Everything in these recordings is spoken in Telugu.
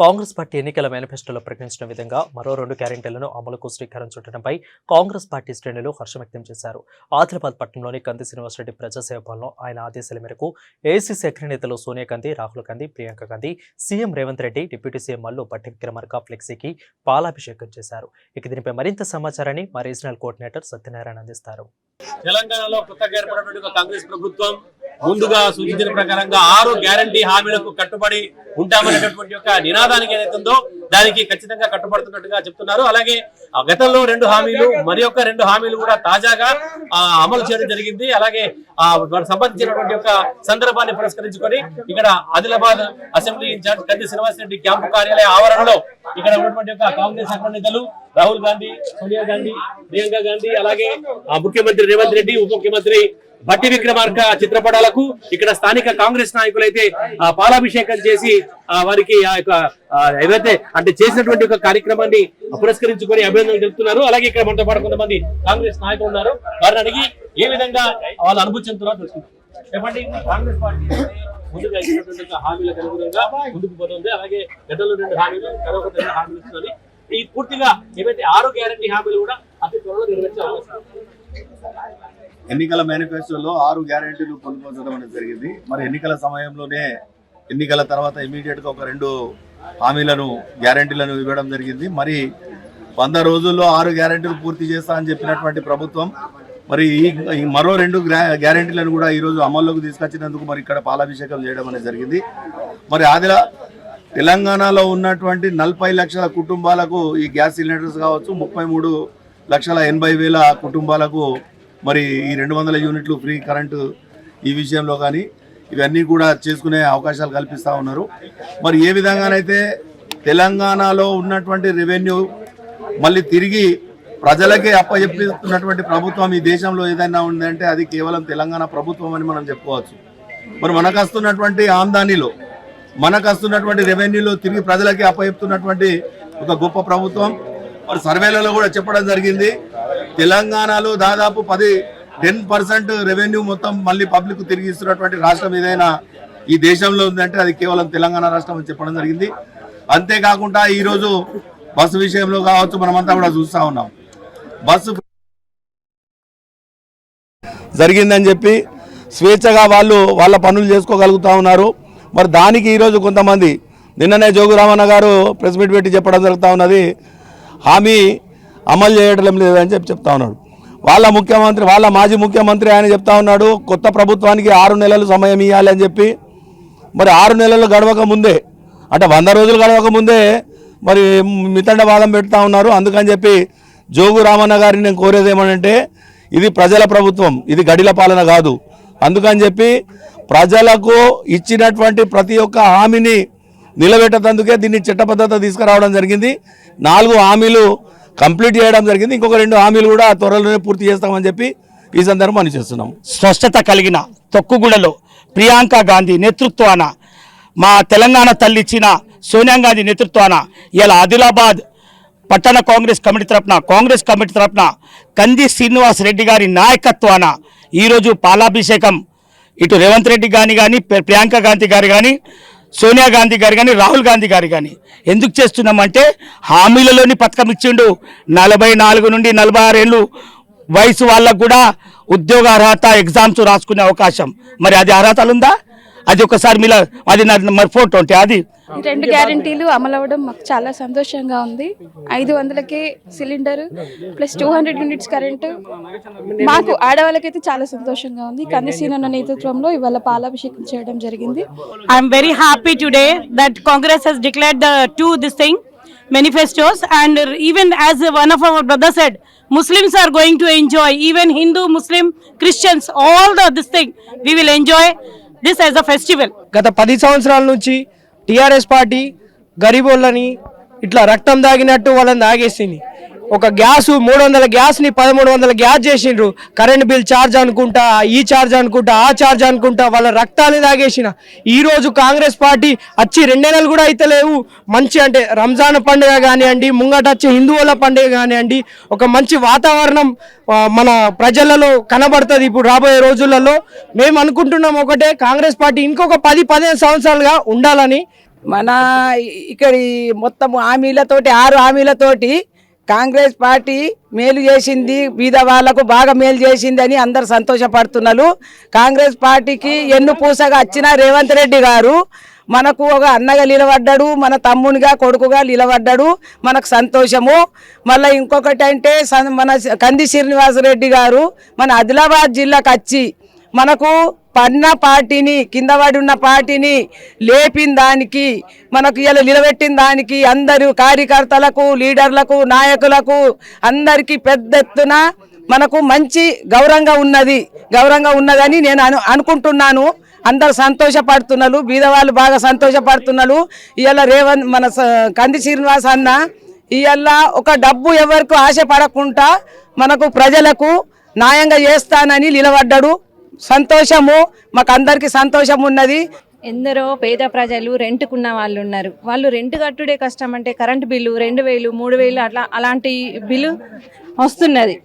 కాంగ్రెస్ పార్టీ ఎన్నికల మేనిఫెస్టోలో ప్రకటించిన విధంగా మరో రెండు గ్యారెంటీలను అమలుకు శ్రీకారం చుట్టడంపై కాంగ్రెస్ పార్టీ శ్రేణులు హర్షం వ్యక్తం చేశారు. ఆదిలాబాద్ పట్టణంలోని కంది శ్రీనివాసరెడ్డి ప్రజాసేవ భవన్లో ఆయన ఆదేశాల మేరకు AICC అగ్రనేతలు Sonia Gandhi Rahul Gandhi Priyanka Gandhi CM Revanth Reddy deputy CM Mallu Bhatti Vikramarka ఫ్లెక్సీకి పాలాభిషేకం చేశారు. ఇక దీనిపై మరింత సమాచారాన్ని మా రీజనల్ కోఆర్డినేటర్ సత్యనారాయణ అందిస్తారు. తెలంగాణలో కొత్తగా ఏర్పడినటువంటి కాంగ్రెస్ ప్రభుత్వం ముందుగా సూచించిన ప్రకారంగా ఆరు గ్యారంటీ హామీలకు కట్టుబడి ఉంటామనేటటువంటి యొక్క నినాదానికి ఏదైతుందో దానికి ఖచ్చితంగా కట్టుబడుతున్నట్టుగా చెప్తున్నారు. అలాగే ఆ గతంలో రెండు హామీలు మరి యొక్క రెండు హామీలు కూడా తాజాగా ఆ, అమలు చేయడం జరిగింది. అలాగే ఆ సంబంధించినటువంటి యొక్క సందర్భాన్ని పురస్కరించుకొని ఇక్కడ ఆదిలాబాద్ అసెంబ్లీ ఇన్ఛార్జ్ కంది శ్రీనివాసరెడ్డి క్యాంపు కార్యాలయ ఆవరణలో ఇక్కడ ఉన్నటువంటి యొక్క కాంగ్రెస్ అగ్రనేతలు రాహుల్ గాంధీ సోనియా గాంధీ ప్రియాంక గాంధీ అలాగే ఆ ముఖ్యమంత్రి రేవంత్ రెడ్డి ఉప ముఖ్యమంత్రి బట్టి విక్రమార్క చిత్రపటాలకు ఇక్కడ స్థానిక కాంగ్రెస్ నాయకులైతే పాలాభిషేకం చేసి వారికి ఆ యొక్క ఏదైతే అంటే చేసినటువంటి ఒక కార్యక్రమాన్ని పురస్కరించుకొని అభినందనలు తెలుపుతున్నారు. అలాగే ఇక్కడ మనతో పాటు కొంతమంది కాంగ్రెస్ నాయకులు ఉన్నారు. వారిని అడిగి ఏ విధంగా వాళ్ళు అనుభూతి చెందుతున్నారో తెలుసుకుంటారు చెప్పండి. కాంగ్రెస్ పార్టీ ముందుగా ఇచ్చినటువంటి ఒక హామీలకు అనుగుణంగా ముందుకు పోతుంది. అలాగే గతంలో రెండు హామీలు తర్వాత రెండు హామీలు ఇస్తున్నది ఈ పూర్తిగా ఏవైతే ఆరు గ్యారంటీ హామీలు కూడా అతి త్వరలో నెరవేర్చే అవకాశం ఎన్నికల మేనిఫెస్టోలో ఆరు గ్యారెంటీలు పొందుపరచడం అనేది జరిగింది. మరి ఎన్నికల సమయంలోనే ఎన్నికల తర్వాత ఇమీడియట్గా ఒక రెండు హామీలను గ్యారెంటీలను ఇవ్వడం జరిగింది. మరి వంద రోజుల్లో ఆరు గ్యారెంటీలు పూర్తి చేస్తా అని చెప్పినటువంటి ప్రభుత్వం మరి ఈ ఈ మరో రెండు గ్రా- గ్యారెంటీలను కూడా ఈరోజు అమల్లోకి తీసుకొచ్చినందుకు మరి ఇక్కడ పాలాభిషేకం చేయడం అనేది జరిగింది. మరి ఆదిలా తెలంగాణలో ఉన్నటువంటి నలభై లక్షల కుటుంబాలకు ఈ గ్యాస్ సిలిండర్స్ కావచ్చు ముప్పై మూడు లక్షల ఎనభై వేల కుటుంబాలకు మరి ఈ రెండు వందల యూనిట్లు ఫ్రీ కరెంటు ఈ విషయంలో కానీ ఇవన్నీ కూడా చేసుకునే అవకాశాలు కల్పిస్తూ ఉన్నారు. మరి ఏ విధంగానైతే తెలంగాణలో ఉన్నటువంటి రెవెన్యూ మళ్ళీ తిరిగి ప్రజలకే అప్పచెప్పిస్తున్నటువంటి ప్రభుత్వం ఈ దేశంలో ఏదైనా ఉందంటే అది కేవలం తెలంగాణ ప్రభుత్వం అని మనం చెప్పుకోవచ్చు. మరి మనకు వస్తున్నటువంటి ఆమ్దానిలో మనకు వస్తున్నటువంటి రెవెన్యూలో తిరిగి ప్రజలకి అప్పచెప్తున్నటువంటి ఒక గొప్ప ప్రభుత్వం. మరి సర్వేలలో కూడా చెప్పడం జరిగింది. తెలంగాణలో దాదాపు పది టెన్ పర్సెంట్ రెవెన్యూ మొత్తం మళ్ళీ పబ్లిక్ తిరిగి ఇస్తున్నటువంటి రాష్ట్రం ఏదైనా ఈ దేశంలో ఉందంటే అది కేవలం తెలంగాణ రాష్ట్రం అని చెప్పడం జరిగింది. అంతేకాకుండా ఈరోజు బస్సు విషయంలో కావచ్చు మనమంతా కూడా చూస్తూ ఉన్నాం. బస్సు జరిగిందని చెప్పి స్వేచ్ఛగా వాళ్ళు వాళ్ళ పనులు చేసుకోగలుగుతా ఉన్నారు. మరి దానికి ఈరోజు కొంతమంది నిన్ననే జోగురామన్న గారు ప్రెస్ మీట్ పెట్టి చెప్పడం జరుగుతూ ఉన్నది. హామీ అమలు చేయడం లేదని చెప్పి చెప్తా ఉన్నాడు. వాళ్ళ ముఖ్యమంత్రి వాళ్ళ మాజీ ముఖ్యమంత్రి ఆయన చెప్తా ఉన్నాడు కొత్త ప్రభుత్వానికి ఆరు నెలలు సమయం ఇవ్వాలి అని చెప్పి. మరి ఆరు నెలలు గడవక ముందే అంటే వంద రోజులు గడవక ముందే మరి మితండ వాదం పెడతా ఉన్నారు. అందుకని చెప్పి జోగు రామన్న గారిని నేను కోరేది ఏమనంటే ఇది ప్రజల ప్రభుత్వం ఇది గడిల పాలన కాదు. అందుకని చెప్పి ప్రజలకు ఇచ్చినటువంటి ప్రతి ఒక్క హామీని నిలబెట్టేందుకే దీన్ని చట్టబద్ధత తీసుకురావడం జరిగింది. నాలుగు హామీలు కంప్లీట్ చేయడం జరిగింది. ఇంకొక రెండు హామీలు కూడా త్వరలోనే పూర్తి చేస్తామని చెప్పి ఈ సందర్భం మనం చేస్తున్నాం. స్పష్టత కలిగిన తొక్కుగూడలో ప్రియాంక గాంధీ నేతృత్వాన మా తెలంగాణ తల్లి ఇచ్చిన సోనియా గాంధీ నేతృత్వాన ఇలా ఆదిలాబాద్ పట్టణ కాంగ్రెస్ కమిటీ తరఫున కాంగ్రెస్ కమిటీ తరఫున కంది శ్రీనివాస్ రెడ్డి గారి నాయకత్వాన ఈరోజు పాలాభిషేకం. ఇటు రేవంత్ రెడ్డి గాని కానీ ప్రియాంక గాంధీ గారు కానీ సోనియా గాంధీ గారు కానీ రాహుల్ గాంధీ గారు కానీ ఎందుకు చేస్తున్నామంటే హామీలలోని పథకం ఇచ్చిండు. నలభై నాలుగు నుండి నలభై ఆరేళ్ళు వయసు వాళ్ళకు కూడా ఉద్యోగ అర్హత ఎగ్జామ్స్ రాసుకునే అవకాశం. మరి అది అర్హతలు ఉందా అది ఒకసారి మీ అది నా మరి ఫోర్ ట్వంటీ అది. రెండు గ్యారంటీలు అమలు అవ్వడం మాకు చాలా సంతోషంగా ఉంది. ఐదు వందలకే cylinder plus two hundred units current. మాకు ఆడవాళ్ళకైతే చాలా సంతోషంగా ఉంది. కందిసీన నేతృత్వంలో ఇవాళ పాలాభిషేకం చేయడం జరిగింది. I'm very happy today that Congress has declared to this thing manifestos and even as one of our brother said Muslims are going to enjoy even Hindu Muslim Christians all the this thing we will enjoy this as a festival గత పది సంవత్సరాల నుంచి టీఆర్ఎస్ పార్టీ గరీబోళ్ళని ఇట్లా రక్తం దాగినట్టు వాళ్ళని దాగేసింది. ఒక గ్యాస్ మూడు వందల గ్యాస్ని పదమూడు వందల గ్యాస్ చేసిండ్రు. కరెంట్ బిల్ ఛార్జ్ అనుకుంటా ఈ ఛార్జ్ అనుకుంటా ఆ ఛార్జ్ అనుకుంటా వాళ్ళ రక్తాన్ని తాగేసిన. ఈరోజు కాంగ్రెస్ పార్టీ వచ్చి రెండే నెలలు కూడా అయితే లేవు మంచి అంటే రంజాన్ పండుగ కానివ్వండి ముంగట వచ్చే హిందువుల పండుగ కానివ్వండి ఒక మంచి వాతావరణం మన ప్రజలలో కనబడుతుంది ఇప్పుడు రాబోయే రోజులలో. మేము అనుకుంటున్నాం ఒకటే కాంగ్రెస్ పార్టీ ఇంకొక పది పదిహేను సంవత్సరాలుగా ఉండాలని. మన ఇక్కడి మొత్తం హామీలతోటి ఆరు హామీలతోటి కాంగ్రెస్ పార్టీ మేలు చేసింది బీద వాళ్ళకు బాగా మేలు చేసింది అని అందరు సంతోషపడుతున్నారు. కాంగ్రెస్ పార్టీకి ఎన్ను పూసగా వచ్చిన రేవంత్ రెడ్డి గారు మనకు ఒక అన్నగా నిలబడ్డాడు మన తమ్మునిగా కొడుకుగా నిలబడ్డాడు. మనకు సంతోషము. మళ్ళీ ఇంకొకటి అంటే సన్- మన కంది శ్రీనివాసరెడ్డి గారు మన ఆదిలాబాద్ జిల్లాకు వచ్చి మనకు పన్న పార్టీని కింద పడి ఉన్న పార్టీని లేపిన దానికి మనకు ఇలా నిలబెట్టిన దానికి అందరూ కార్యకర్తలకు లీడర్లకు నాయకులకు అందరికీ పెద్ద ఎత్తున మనకు మంచి గౌరవంగా ఉన్నది గౌరవంగా ఉన్నదని నేను అను అనుకుంటున్నాను. అందరు సంతోషపడుతున్నారు బీదవాళ్ళు బాగా సంతోషపడుతున్నారు ఇవాళ రేవంత్ మన స- కంది శ్రీనివాస్ అన్న ఇవాళ ఒక డబ్బు ఎవరికి ఆశపడకుండా మనకు ప్రజలకు న్యాయంగా చేస్తానని నిలబడ్డాడు. సంతోషము మాకు అందరికీ సంతోషం ఉన్నది ఎందరో పేద ప్రజలు రెంట్కున్న వాళ్ళు ఉన్నారు వాళ్ళు రెంట్ కట్టుడే కష్టం అంటే కరెంటు బిల్లు రెండు వేలు మూడు వేలు అట్లా అలాంటి బిల్లు వస్తున్నది.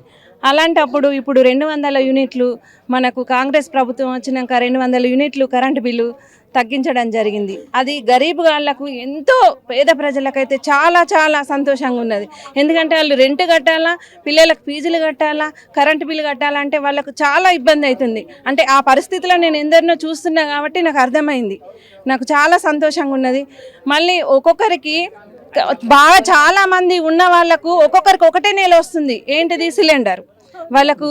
అలాంటప్పుడు ఇప్పుడు రెండు వందల యూనిట్లు మనకు కాంగ్రెస్ ప్రభుత్వం వచ్చినాక రెండు వందల యూనిట్లు కరెంటు బిల్లు తగ్గించడం జరిగింది. అది గరీబ్ వాళ్ళకు ఎంతో పేద ప్రజలకైతే చాలా చాలా సంతోషంగా ఉన్నది. ఎందుకంటే వాళ్ళు రెంట్ కట్టాలా పిల్లలకు ఫీజులు కట్టాలా కరెంటు బిల్లు కట్టాలంటే వాళ్ళకు చాలా ఇబ్బంది అవుతుంది. అంటే ఆ పరిస్థితిలో నేను ఎందరినో చూస్తున్నా కాబట్టి నాకు అర్థమైంది. నాకు చాలా సంతోషంగా ఉన్నది. మళ్ళీ ఒక్కొక్కరికి బాగా చాలా మంది ఉన్న వాళ్ళకు ఒక్కొక్కరికి ఒకటే నెల వస్తుంది ఏంటిది సిలిండర్ వాళ్ళకు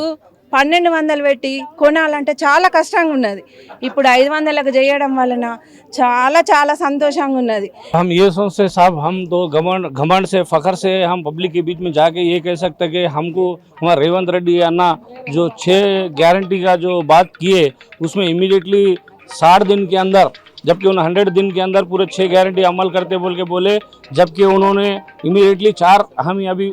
పన్నెండు వందలు పెట్టి కొనాలంటే చాలా కష్టంగా ఉన్నది ఇప్పుడు ఐదు వందలకు చేయడం వలన చాలా చాలా సంతోషంగా ఉన్నది हम ये सोचते साहब हम तो घमंड घमंड से फखर से हम पब्लिक के बीच में जाके ये कह सकते कि हमको हमारा रेवंत रेड्डी अन्ना जो छः गारंटी का जो बात किए उसमें इमीडिएटली साठ दिन के अंदर, जबकि उन हंड्रेड दिन के अंदर पूरे छः गारंटी अमल करते बोल के बोले, जबकि उन्होंने इमीडिएटली चार हम अभी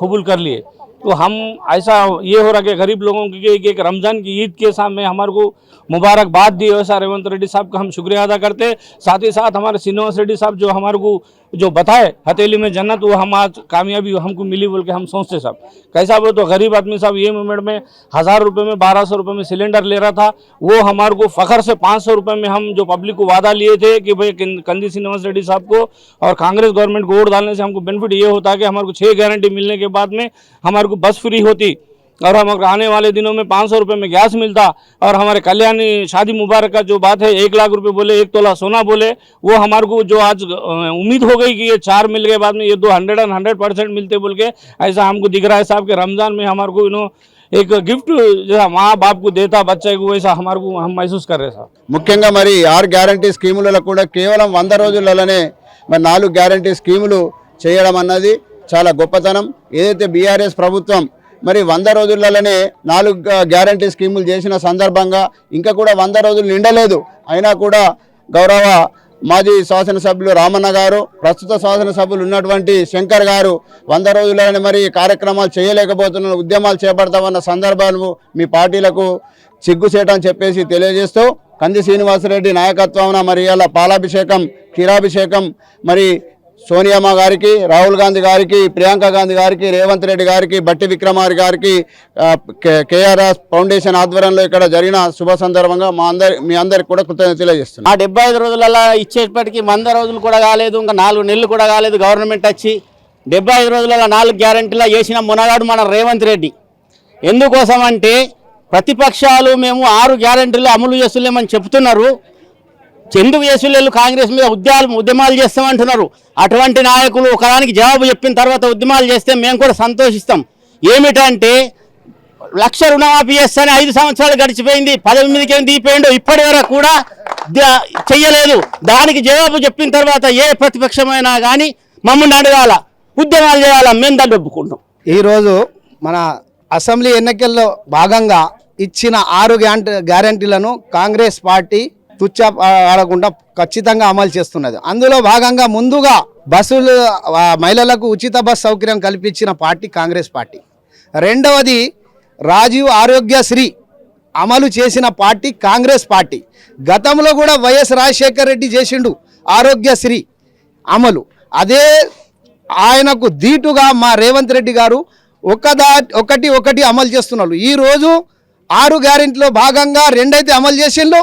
कबूल कर लिए। तो हम ऐसा ये हो रहा कि गरीब लोगों की कि एक रमज़ान की ईद के सामने हमारे को मुबारकबाद दी वैसा रेवंत रेड्डी साहब का हम शुक्रिया अदा करते हैं। साथ ही साथ हमारे श्रीनिवास रेड्डी साहब जो हमारे को जो बताए, हथेली में जन्नत, वो हम आज कामयाबी हमको मिली बोल के हम सोचते साहब। कैसा वो तो गरीब आदमी साहब, ये मूवमेंट में हज़ार रुपये में, बारह सौ रुपये में सिलेंडर ले रहा था। वो हमारे को फ़खर से पाँच सौ रुपये में हम जो पब्लिक को वादा लिए थे कि भाई कंदी श्रीनिवास रेड्डी साहब को और कांग्रेस गवर्नमेंट को वोट डालने से हमको बेनिफिट ये होता है कि हमारे को छः गारंटी मिलने के बाद में हमारे को बस फ्री होती और हम आने वाले दिनों में पाँच सौ रुपये में गैस मिलता और हमारे कल्याणी शादी मुबारक का जो बात है एक लाख रुपए बोले एक तोला सोना बोले वो हमारे को जो आज अ, उम्मीद हो गई कि ये चार मिल के बाद में ये दो हंड्रेड एंड हंड्रेड परसेंट मिलते बोल के ऐसा हमको दिख रहा है साहब के रमज़ान में हमारे को इन्हों एक गिफ्ट जैसा माँ बाप को देता बच्चे को वैसा हमारे को हम महसूस कर रहे साहब ముఖ్యంగా మరి ఆరు గ్యారంటీ స్కీములలో కూడా కేవలం వంద రోజులలోనే మరి నాలుగు గ్యారంటీ స్కీములు చేయడం అన్నది చాలా గొప్పతనం. ఏదైతే బీఆర్ఎస్ ప్రభుత్వం మరి వంద రోజులలోనే నాలుగు గ్యారంటీ స్కీములు చేసిన సందర్భంగా ఇంకా కూడా వంద రోజులు నిండలేదు. అయినా కూడా గౌరవ మాజీ శాసనసభ్యులు రామన్న గారు ప్రస్తుత శాసనసభ్యులు ఉన్నటువంటి శంకర్ గారు వంద రోజులని మరి కార్యక్రమాలు చేయలేకపోతున్న ఉద్యమాలు చేపడతామన్న సందర్భాలు మీ పార్టీలకు సిగ్గుసేటని చెప్పేసి తెలియజేస్తూ కంది శ్రీనివాసరెడ్డి నాయకత్వాన మరి ఇలా పాలాభిషేకం క్షీరాభిషేకం మరి సోనియామ్మ గారికి రాహుల్ గాంధీ గారికి ప్రియాంక గాంధీ గారికి రేవంత్ రెడ్డి గారికి బట్టి విక్రమారి గారికి కే- కేఆర్ఎస్ ఫౌండేషన్ ఆధ్వర్యంలో ఇక్కడ జరిగిన శుభ సందర్భంగా మా అందరి మీ అందరికి కూడా కృతజ్ఞత తెలియజేస్తున్నాను. ఆ డెబ్బై ఐదు రోజులలో ఇచ్చేటప్పటికి వంద రోజులు కూడా కాలేదు ఇంకా నాలుగు నెలలు కూడా కాలేదు గవర్నమెంట్ వచ్చి. డెబ్బై ఐదు రోజులలో నాలుగు గ్యారంటీలో చేసిన మునగాడు మన రేవంత్ రెడ్డి. ఎందుకోసం అంటే ప్రతిపక్షాలు మేము ఆరు గ్యారెంటీలు అమలు చేస్తులేమని చెప్తున్నారు. ఎందుకు చేస్తులేళ్ళు కాంగ్రెస్ మీద ఉద్యాలు ఉద్యమాలు చేస్తామంటున్నారు. అటువంటి నాయకులు ఒకదానికి జవాబు చెప్పిన తర్వాత ఉద్యమాలు చేస్తే మేము కూడా సంతోషిస్తాం. ఏమిటంటే లక్ష రుణమాఫీ చేస్తానే ఐదు సంవత్సరాలు గడిచిపోయింది పదెనిమిదికి ఏం దీపోయిండు ఇప్పటి వరకు కూడా ద- చెయ్యలేదు. దానికి జవాబు చెప్పిన తర్వాత ఏ ప్రతిపక్షమైనా కానీ మమ్మల్ని అడగాల ఉద్యమాలు చేయాలా మేము దాన్ని ఒప్పుకుంటాం. ఈరోజు మన అసెంబ్లీ ఎన్నికల్లో భాగంగా ఇచ్చిన ఆరు గ్యారంటీలను కాంగ్రెస్ పార్టీ తుచ్చ ఆడకుండా ఖచ్చితంగా అమలు చేస్తున్నది. అందులో భాగంగా ముందుగా బస్సులు మహిళలకు ఉచిత బస్ సౌకర్యం కల్పించిన పార్టీ కాంగ్రెస్ పార్టీ. రెండవది రాజీవ్ ఆరోగ్యశ్రీ అమలు చేసిన పార్టీ కాంగ్రెస్ పార్టీ. గతంలో కూడా వైఎస్ రాజశేఖర్ రెడ్డి చేసిండు ఆరోగ్యశ్రీ అమలు. అదే ఆయనకు ధీటుగా మా రేవంత్ రెడ్డి గారు ఒకదా ఒకటి ఒకటి అమలు చేస్తున్నారు. ఈరోజు ఆరు గ్యారెంటీలో భాగంగా రెండైతే అమలు చేసిండ్రు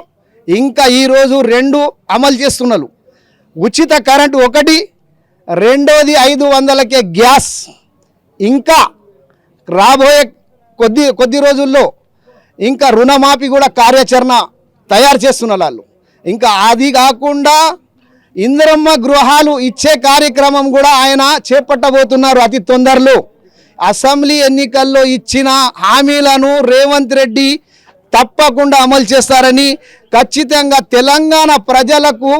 ఇంకా ఈరోజు రెండు అమలు చేస్తున్నారు ఉచిత కరెంటు ఒకటి రెండోది ఐదు వందలకే గ్యాస్. ఇంకా రాబోయే కొద్ది కొద్ది రోజుల్లో ఇంకా రుణమాఫీ కూడా కార్యాచరణ తయారు చేస్తున్నారు వాళ్ళు ఇంకా అది కాకుండా ఇందిరమ్మ గృహాలు ఇచ్చే కార్యక్రమం కూడా ఆయన చేపట్టబోతున్నారు అతి తొందరలో. అసెంబ్లీ ఎన్నికల్లో ఇచ్చిన హామీలను రేవంత్ రెడ్డి తప్పకుండా అమలు చేస్తారని ఖచ్చితంగా తెలంగాణ ప్రజలకు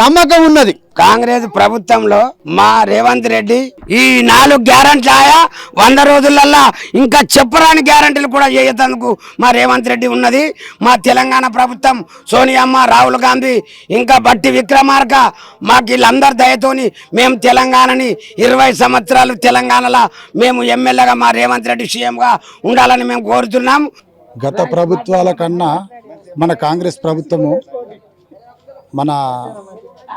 నమ్మకం ఉన్నది. కాంగ్రెస్ ప్రభుత్వంలో మా రేవంత్ రెడ్డి ఈ నాలుగు గ్యారంటీ ఆయా వంద రోజులల్లా ఇంకా చెప్పరాని గ్యారంటీలు కూడా చేయతందుకు మా రేవంత్ రెడ్డి ఉన్నది. మా తెలంగాణ ప్రభుత్వం సోనియమ్మ రాహుల్ గాంధీ ఇంకా బట్టి విక్రమార్క మాకు వీళ్ళందరి దయతోని మేము తెలంగాణని ఇరవై సంవత్సరాలు తెలంగాణలో మేము ఎమ్మెల్యేగా మా రేవంత్ రెడ్డి సీఎంగా ఉండాలని మేము కోరుతున్నాం. గత ప్రభుత్వాల కన్నా మన కాంగ్రెస్ ప్రభుత్వము మన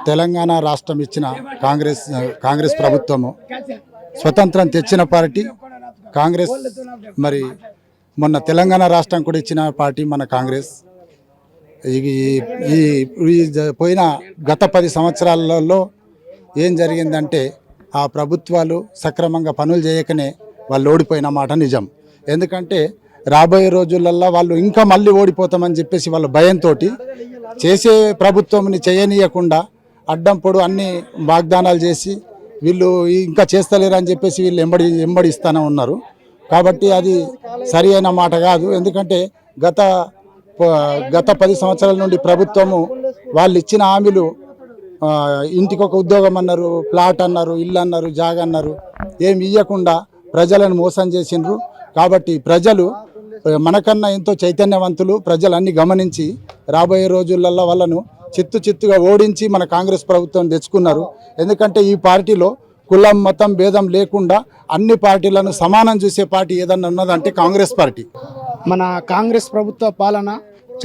తెలంగాణ రాష్ట్రం ఇచ్చిన కాంగ్రెస్ కాంగ్రెస్ ప్రభుత్వము స్వతంత్రం తెచ్చిన పార్టీ కాంగ్రెస్ మరి మొన్న తెలంగాణ రాష్ట్రం కూడా ఇచ్చిన పార్టీ మన కాంగ్రెస్. ఈ ఈ పోయిన గత పది సంవత్సరాలలో ఏం జరిగిందంటే ఆ ప్రభుత్వాలు సక్రమంగా పనులు చేయకనే వాళ్ళు ఓడిపోయిన మాట నిజం. ఎందుకంటే రాబోయే రోజులల్లో వాళ్ళు ఇంకా మళ్ళీ ఓడిపోతామని చెప్పేసి వాళ్ళ భయంతో చేసే ప్రభుత్వంని చేయనీయకుండా అడ్డం పొడు అన్ని వాగ్దానాలు చేసి వీళ్ళు ఇంకా చేస్తలేరు అని చెప్పేసి వీళ్ళు ఎంబడి ఎంబడిస్తూనే ఉన్నారు. కాబట్టి అది సరి అయిన మాట కాదు. ఎందుకంటే గత గత పది సంవత్సరాల నుండి ప్రభుత్వము వాళ్ళు ఇచ్చిన హామీలు ఇంటికి ఒక ఉద్యోగం అన్నారు ప్లాట్ అన్నారు ఇల్లు అన్నారు జాగ అన్నారు ఏమి ఇవ్వకుండా ప్రజలను మోసం చేసిండ్రు. కాబట్టి ప్రజలు మనకన్నా ఎంతో చైతన్యవంతులు ప్రజలన్నీ గమనించి రాబోయే రోజులలో వాళ్ళను చిత్తు చిత్తుగా ఓడించి మన కాంగ్రెస్ ప్రభుత్వం తెచ్చుకున్నారు. ఎందుకంటే ఈ పార్టీలో కులం మతం భేదం లేకుండా అన్ని పార్టీలను సమానం చూసే పార్టీ ఏదన్నా ఉన్నదంటే కాంగ్రెస్ పార్టీ. మన కాంగ్రెస్ ప్రభుత్వ పాలన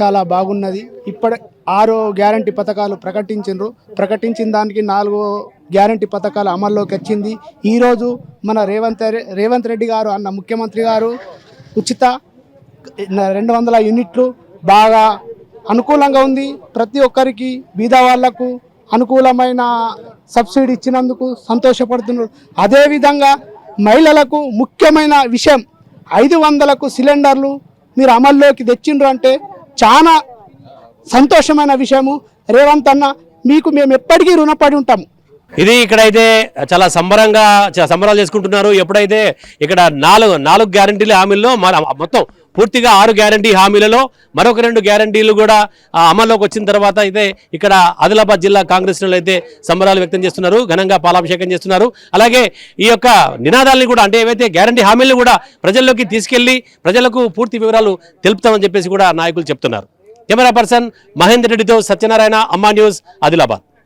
చాలా బాగున్నది. ఇప్పటి ఆరో గ్యారంటీ పథకాలు ప్రకటించిండ్రు. ప్రకటించిన దానికి నాలుగో గ్యారంటీ పథకాలు అమల్లోకి వచ్చింది. ఈరోజు మన రేవంత్ రేవంత్ రెడ్డి గారు అన్న ముఖ్యమంత్రి గారు ఉచిత రెండు వందల యూనిట్లు బాగా అనుకూలంగా ఉంది. ప్రతి ఒక్కరికి బీద వాళ్ళకు అనుకూలమైన సబ్సిడీ ఇచ్చినందుకు సంతోషపడుతున్నారు. అదేవిధంగా మహిళలకు ముఖ్యమైన విషయం ఐదు వందలకు సిలిండర్లు మీరు అమల్లోకి తెచ్చిండ్రు అంటే చాలా సంతోషమైన విషయము. రేవంత్ అన్న మీకు మేము ఎప్పటికీ రుణపడి ఉంటాము. ఇది ఇక్కడైతే చాలా సంబరంగా సంబరాలు చేసుకుంటున్నారు. ఎప్పుడైతే ఇక్కడ నాలుగు నాలుగు గ్యారంటీల హామీల్లో మొత్తం పూర్తిగా ఆరు గ్యారంటీ హామీలలో మరొక రెండు గ్యారంటీలు కూడా అమల్లోకి వచ్చిన తర్వాత అయితే ఇక్కడ ఆదిలాబాద్ జిల్లా కాంగ్రెస్ అయితే సంబరాలు వ్యక్తం చేస్తున్నారు ఘనంగా పాలాభిషేకం చేస్తున్నారు. అలాగే ఈ యొక్క నినాదాలని కూడా అంటే ఏవైతే గ్యారంటీ హామీలను కూడా ప్రజల్లోకి తీసుకెళ్ళి ప్రజలకు పూర్తి వివరాలు తెలుపుతామని చెప్పేసి కూడా నాయకులు చెప్తున్నారు. కెమెరా పర్సన్ మహేందర్ రెడ్డితో సత్యనారాయణ అమ్మా న్యూస్ ఆదిలాబాద్.